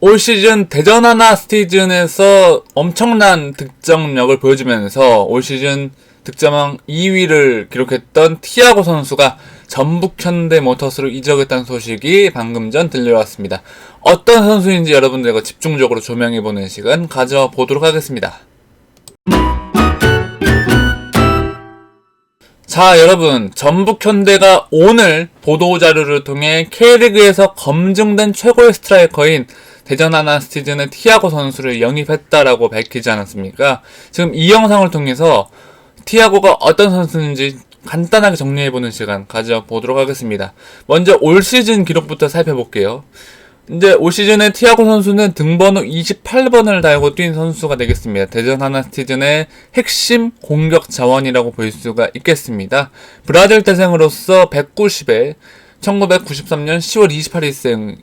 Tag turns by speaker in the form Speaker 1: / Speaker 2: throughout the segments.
Speaker 1: 올 시즌 대전 하나 시즌에서 엄청난 득점력을 보여주면서 올 시즌 득점왕 2위를 기록했던 티아고 선수가 전북 현대 모터스로 이적했다는 소식이 방금 전 들려왔습니다. 어떤 선수인지 여러분들과 집중적으로 조명해보는 시간 가져보도록 하겠습니다. 자, 여러분. 전북 현대가 오늘 보도자료를 통해 K리그에서 검증된 최고의 스트라이커인 대전 시즌의 티아고 선수를 영입했다라고 밝히지 않았습니까? 지금 이 영상을 통해서 티아고가 어떤 선수인지 간단하게 정리해보는 시간 가져보도록 하겠습니다. 먼저 올 시즌 기록부터 살펴볼게요. 이제 올 시즌에 티아고 선수는 등번호 28번을 달고 뛴 선수가 되겠습니다. 대전 하나 시즌의 핵심 공격 자원이라고 볼 수가 있겠습니다. 브라질 태생으로서 190에 1993년 10월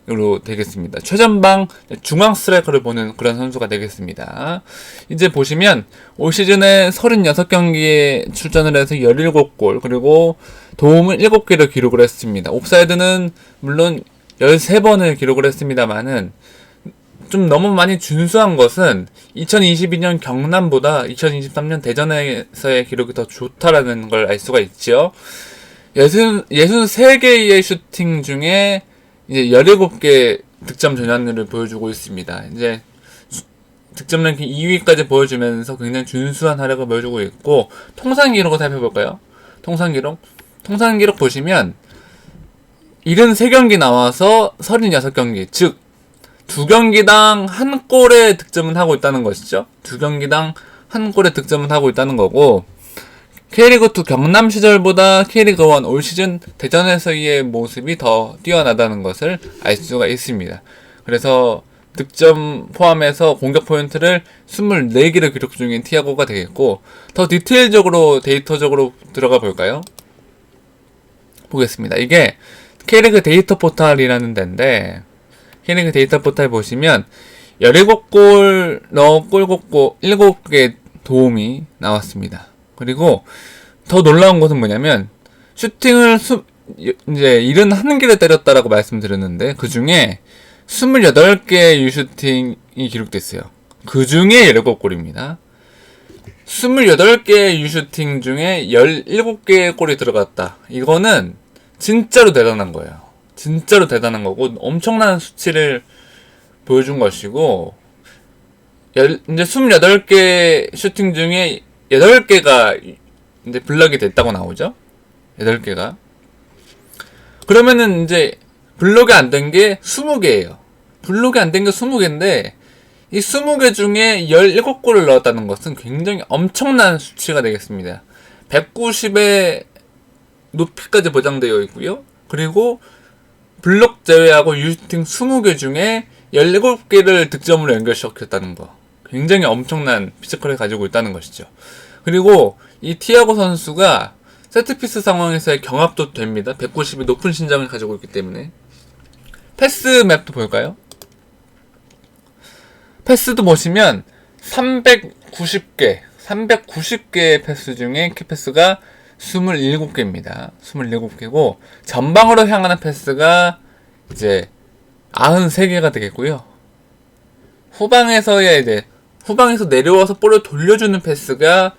Speaker 1: 28일생으로 되겠습니다. 최전방 중앙 스트라이커를 보는 그런 선수가 되겠습니다. 이제 보시면 올 시즌에 36경기에 출전을 해서 17골 그리고 도움을 7개를 기록을 했습니다. 옵사이드는 물론 13번을 기록을 했습니다만은 좀 너무 많이 준수한 것은 2022년 경남보다 2023년 대전에서의 기록이 더 좋다라는 걸 알 수가 있죠. 60, 63개의 슈팅 중에 이제 17개 득점 전환율을 보여주고 있습니다. 이제 득점 랭킹 2위까지 보여주면서 굉장히 준수한 활약을 보여주고 있고 통산 기록을 살펴볼까요? 통산 기록 통산 기록 보시면 73경기 나와서 36경기 즉 두 경기당 한 골의 득점은 하고 있다는 것이죠. 두 경기당 한 골의 득점은 하고 있다는 거고 K리그2 경남 시절보다 K리그1 올 시즌 대전에서의 모습이 더 뛰어나다는 것을 알 수가 있습니다. 그래서 득점 포함해서 공격 포인트를 24개를 기록 중인 티아고가 되겠고 더 디테일적으로 데이터적으로 들어가 볼까요? 보겠습니다. 이게 K리그 데이터 포탈이라는 데인데 K리그 데이터 포탈 보시면 17골 넣어 골 걷고 7개 도움이 나왔습니다. 그리고 더 놀라운 것은 뭐냐면 슈팅을 수, 이제 71개를 때렸다라고 말씀드렸는데 그 중에 28개의 유슈팅이 기록됐어요. 그 중에 17골입니다. 28개의 유슈팅 중에 17개의 골이 들어갔다. 이거는 진짜로 대단한 거예요. 진짜로 대단한 거고 엄청난 수치를 보여준 것이고 열, 이제 28개 슈팅 중에 8개가 이제 블럭이 됐다고 나오죠? 8개가. 그러면은 이제 블록이 안 된 게 20개예요. 블록이 안 된 게 20개인데 이 20개 중에 17골을 넣었다는 것은 굉장히 엄청난 수치가 되겠습니다. 190의 높이까지 보장되어 있고요. 그리고 블록 제외하고 유슈팅 20개 중에 17개를 득점으로 연결시켰다는 거. 굉장히 엄청난 피지컬을 가지고 있다는 것이죠. 그리고 이 티아고 선수가 세트피스 상황에서의 경합도 됩니다. 190이 높은 신장을 가지고 있기 때문에. 패스 맵도 볼까요? 패스도 보시면 390개, 390개의 패스 중에 키패스가 27개입니다. 27개고 전방으로 향하는 패스가 이제 93개가 되겠고요. 후방에서의 이제 후방에서 내려와서 볼을 돌려주는 패스가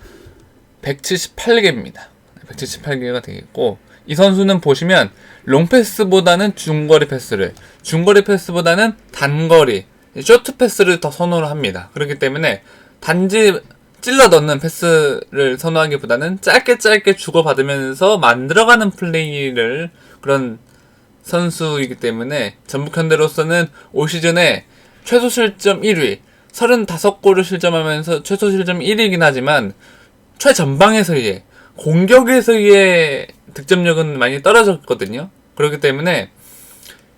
Speaker 1: 178개입니다. 178개가 되겠고 이 선수는 보시면 롱패스보다는 중거리 패스를 중거리 패스보다는 단거리 쇼트 패스를 더 선호를 합니다. 그렇기 때문에 단지 찔러 넣는 패스를 선호하기보다는 짧게 짧게 주고받으면서 만들어가는 플레이를 그런 선수이기 때문에 전북 현대로서는 올 시즌에 최소 실점 1위, 35골을 실점하면서 최소 실점 1위이긴 하지만 최전방에서의 공격에서의 득점력은 많이 떨어졌거든요. 그렇기 때문에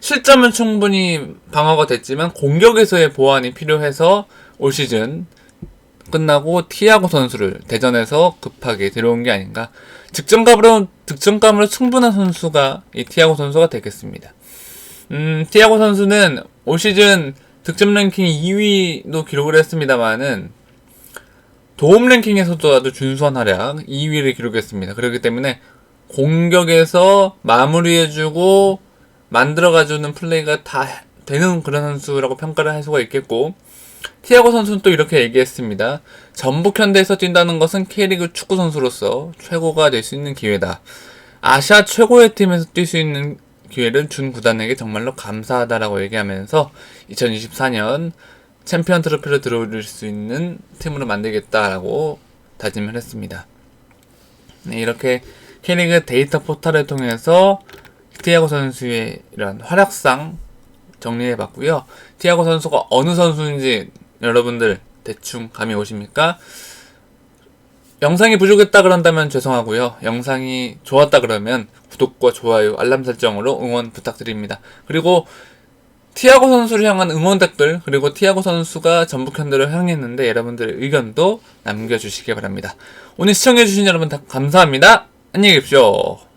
Speaker 1: 실점은 충분히 방어가 됐지만 공격에서의 보완이 필요해서 올 시즌 끝나고 티아고 선수를 대전에서 급하게 들어온 게 아닌가. 득점감으로 득점감으로 충분한 선수가 이 티아고 선수가 되겠습니다. 음, 티아고 선수는 올 시즌 득점 랭킹 2위도 기록을 했습니다만은 도움 랭킹에서도 아주 준수한 활약 2위를 기록했습니다. 그렇기 때문에 공격에서 마무리해주고 만들어가주는 플레이가 다 되는 그런 선수라고 평가를 할 수가 있겠고 티아고 선수는 또 이렇게 얘기했습니다. 전북 현대에서 뛴다는 것은 K리그 축구 선수로서 최고가 될 수 있는 기회다. 아시아 최고의 팀에서 뛸 수 있는 기회를 준 구단에게 정말로 감사하다라고 얘기하면서 2024년 챔피언 트로피를 들어올릴 수 있는 팀으로 만들겠다라고 다짐을 했습니다. 네, 이렇게 K리그 데이터 포털을 통해서 티아고 선수의 이런 활약상 정리해 봤고요. 티아고 선수가 어느 선수인지 여러분들 대충 감이 오십니까? 영상이 부족했다 그런다면 죄송하고요. 영상이 좋았다 그러면 구독과 좋아요, 알람 설정으로 응원 부탁드립니다. 그리고 티아고 선수를 향한 응원 댓글 그리고 티아고 선수가 전북 현대를 향했는데 여러분들의 의견도 남겨주시기 바랍니다. 오늘 시청해주신 여러분 다 감사합니다. 안녕히 계십시오.